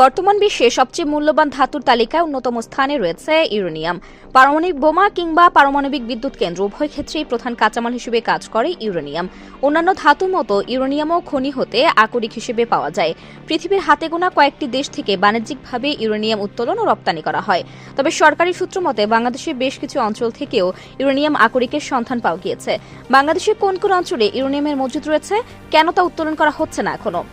বর্তমান বিশ্বে সবচেয়ে মূল্যবান ধাতুর তালিকায় অন্যতম স্থানে রয়েছে ইউরেনিয়াম। পারমাণবিক বোমা কিংবা পারমাণবিক বিদ্যুৎ কেন্দ্র, উভয় ক্ষেত্রেই প্রধান কাঁচামাল হিসেবে কাজ করে ইউরেনিয়াম। অন্যান্য ধাতুর মতো ইউরেনিয়ামও খনি হতে আকরিক হিসেবে পাওয়া যায়। পৃথিবীর হাতে গোনা কয়েকটি দেশ থেকে বাণিজ্যিকভাবে ইউরেনিয়াম উত্তোলন ও রপ্তানি করা হয়। তবে সরকারি সূত্র মতে, বাংলাদেশের বেশ কিছু অঞ্চল থেকেও ইউরেনিয়াম আকরিকের সন্ধান পাওয়া গিয়েছে। বাংলাদেশের কোন কোন অঞ্চলে ইউরেনিয়ামের মজুদ রয়েছে? কেন তা উত্তোলন করা হচ্ছে না এখনও?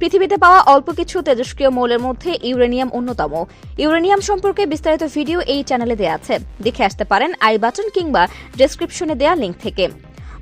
পৃথিবীতে পাওয়া অল্প কিছু তেজস্ক্রিয় মৌলের মধ্যে ইউরেনিয়াম অন্যতম। ইউরেনিয়াম সম্পর্কে বিস্তারিত ভিডিও এই চ্যানেলে দেয়া আছে। দেখে আসতে পারেন আই বাটন কিংবা ডেসক্রিপশনে দেয়া লিঙ্ক থেকে।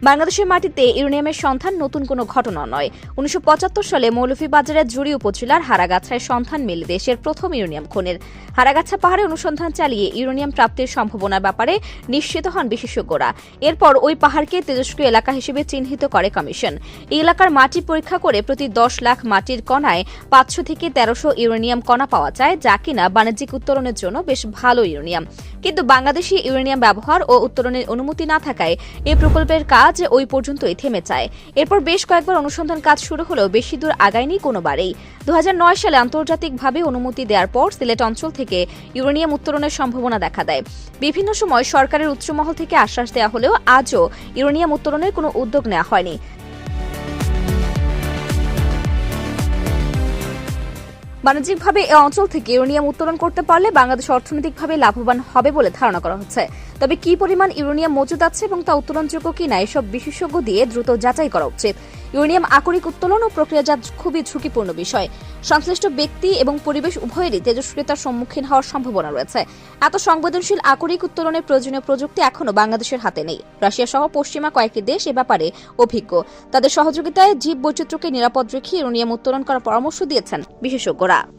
বাংলাদেশের মাটিতে ইউরেনিয়ামের সন্ধান নতুন কোনো ঘটনা নয়। উনিশশো সালে মৌলভীবাজারের জুড়ি উপজেলার হারাগাছায় সন্ধান মেলে দেশের প্রথম ইউরেনিয়াম খনির। হারাগাছা পাহাড়ে অনুসন্ধান চালিয়ে ইউরেনিয়াম প্রাপ্তির সম্ভাবনার ব্যাপারে নিশ্চিত হন বিশেষজ্ঞরা। এরপর ওই পাহাড়কে তেজস্ক্রিয় এলাকা হিসেবে চিহ্নিত করে কমিশন। এই এলাকার মাটি পরীক্ষা করে প্রতি দশ লাখ মাটির কণায় পাঁচশো থেকে তেরোশো ইউরেনিয়াম কণা পাওয়া যায়, যা কিনা বাণিজ্যিক উত্তোলনের জন্য বেশ ভালো ইউরেনিয়াম। কিন্তু বাংলাদেশি ইউরেনিয়াম ব্যবহার ও উত্তোলনের অনুমতি না থাকায় এই প্রকল্পের কাজ ওই পর্যন্তই থেমে যায়। এরপর বেশ কয়েকবার অনুসন্ধান কাজ শুরু হলেও বেশি দূর আগায়নি কোনোবারেই। দু হাজার নয় সালে আন্তর্জাতিকভাবে অনুমতি দেওয়ার পর সিলেট অঞ্চল থেকে ইউরেনিয়াম উত্তোলনের সম্ভাবনা দেখা দেয়। বিভিন্ন সময় সরকারের উচ্চমহল থেকে আশ্বাস দেওয়া হলেও আজও ইউরেনিয়াম উত্তোলনের কোনো উদ্যোগ নেওয়া হয়নি। বাণিজ্যিকভাবে এ অঞ্চল থেকে ইউরেনিয়াম উত্তোলন করতে পারলে বাংলাদেশ অর্থনৈতিকভাবে লাভবান হবে বলে ধারণা করা হচ্ছে। তবে কি পরিমাণ ইউরেনিয়াম মজুদ আছে এবং তা উত্তোলনযোগ্য কিনা এসব বিশেষজ্ঞ দিয়ে দ্রুত যাচাই করা উচিত। ইউরেনিয়াম আকরিক উত্তোলন ও প্রক্রিয়াজাত খুবই ঝুঁকিপূর্ণ বিষয়। সংশ্লিষ্ট ব্যক্তি এবং পরিবেশ উভয়েরই তেজস্ক্রিয়তার সম্মুখীন হওয়ার সম্ভাবনা রয়েছে। এত সংবেদনশীল আকরিক উত্তোলনের প্রয়োজনীয় প্রযুক্তি এখনও বাংলাদেশের হাতে নেই। রাশিয়া সহ পশ্চিমা কয়েকটি দেশ এ ব্যাপারে অভিজ্ঞ। তাদের সহযোগিতায় জীব বৈচিত্র্যকে নিরাপদ রেখে ইউরেনিয়াম উত্তোলন করার পরামর্শ দিয়েছেন বিশেষজ্ঞরা।